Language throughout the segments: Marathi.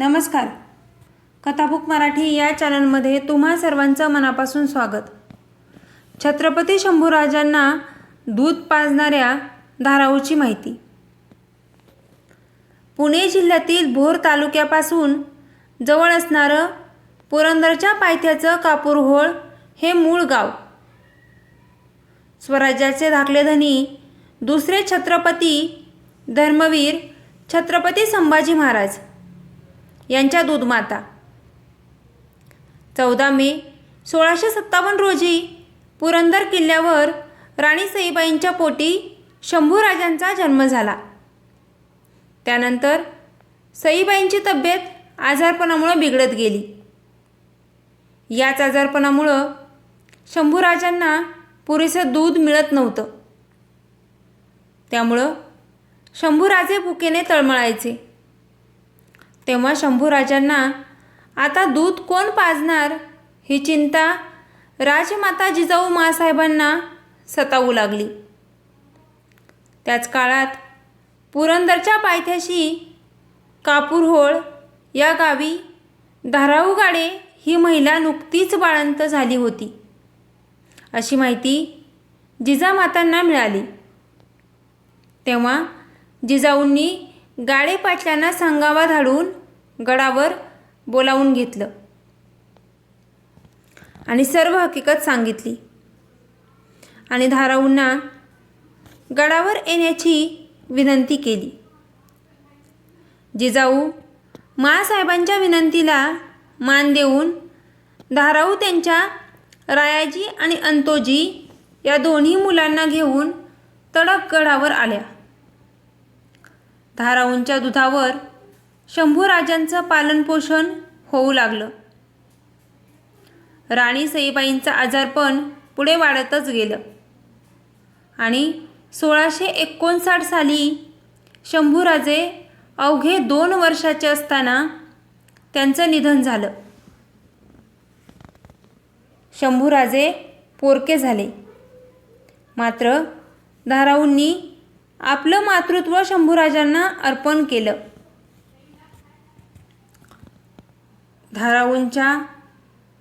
नमस्कार. कथाबुक मराठी या चॅनलमध्ये तुम्हा सर्वांचं मनापासून स्वागत. छत्रपती शंभूराजांना दूध पाजणाऱ्या धाराऊची माहिती. पुणे जिल्ह्यातील भोर तालुक्यापासून जवळ असणारं पुरंदरच्या पायथ्याचं कापूरहोळ हे मूळ गाव. स्वराज्याचे धाकले धनी दुसरे छत्रपती धर्मवीर छत्रपती संभाजी महाराज. यांच्या दूधमाता. चौदा मे सोळाशे सत्तावन्न रोजी पुरंदर किल्ल्यावर राणी सईबाईंच्या पोटी शंभूराजांचा जन्म झाला. त्यानंतर सईबाईंची तब्येत आजारपणामुळं बिघडत गेली. याच आजारपणामुळं शंभूराजांना पुरेसं दूध मिळत नव्हतं. त्यामुळं शंभूराजे भुकेने तळमळायचे. तेव्हा शंभूराजांना आता दूध कोण पाजणार? ही चिंता राजमाता जिजाऊ मासाहेबांना सतावू लागली. त्याच काळात पुरंदरच्या पायथ्याशी कापूरहोळ या गावी धाराऊ गाडे ही महिला नुकतीच बाळंत झाली होती. अशी माहिती जिजामातांना मिळाली. तेव्हा जिजाऊंनी गाडे पाटलांना सांगावा धाडून गडावर बोलावून घेतलं. आणि सर्व हकीकत सांगितली. आणि धाराऊंना गडावर येण्याची विनंती केली. जिजाऊ मासाहेबांच्या विनंतीला मान देऊन धाराऊ त्यांच्या रायाजी आणि अंतोजी या दोन्ही मुलांना घेऊन तडक गडावर आल्या. धाराऊंच्या दुधावर शंभूराजांचं पालनपोषण होऊ लागलं. राणी सईबाईंचं आजारपण पुढे वाढतच गेलं. आणि सोळाशे एकोणसाठ साली शंभूराजे अवघे दोन वर्षाचे असताना त्यांचं निधन झालं. शंभूराजे पोरके झाले. मात्र धाराऊंनी आपलं मातृत्व शंभूराजांना अर्पण केलं. धाराऊंच्या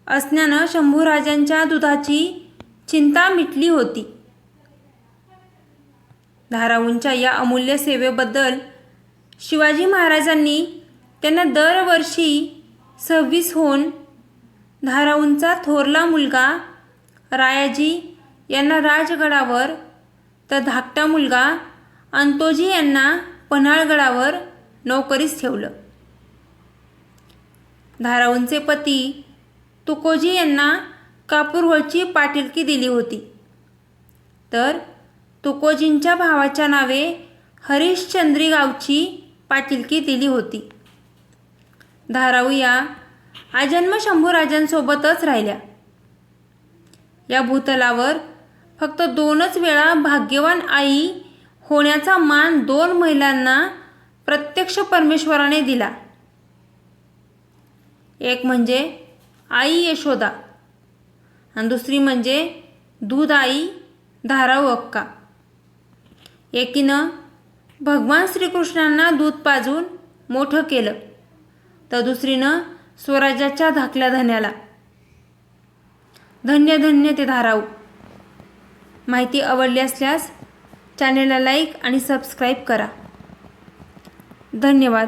असण्यानं शंभूराजांच्या दुधाची चिंता मिटली होती. धाराऊंच्या या अमूल्य सेवेबद्दल शिवाजी महाराजांनी त्यांना दरवर्षी सव्वीस होऊन धाराऊंचा थोरला मुलगा रायाजी यांना राजगडावर तर धाकटा मुलगा अंतोजी यांना पन्हाळगडावर नोकरीस ठेवलं. धाराऊंचे पती तुकोजी यांना कापूरवरची पाटीलकी दिली होती. तर तुकोजींच्या भावाच्या नावे हरिश्चंद्री गावची पाटीलकी दिली होती. धाराऊ या आजन्म शंभूराजांसोबतच राहिल्या. या भूतलावर फक्त दोनच वेळा भाग्यवान आई होण्याचा मान दोन महिलांना प्रत्यक्ष परमेश्वराने दिला. एक म्हणजे आई यशोदा आणि दुसरी म्हणजे दूध आई धाराऊ अक्का एकीनं भगवान श्रीकृष्णांना दूध पाजून मोठं केलं तर दुसरीनं स्वराज्याच्या धाकल्या धन्याला. धन्य धन्य ते धाराऊ. माहिती आवडली असल्यास चॅनेलला लाईक आणि सबस्क्राईब करा. धन्यवाद.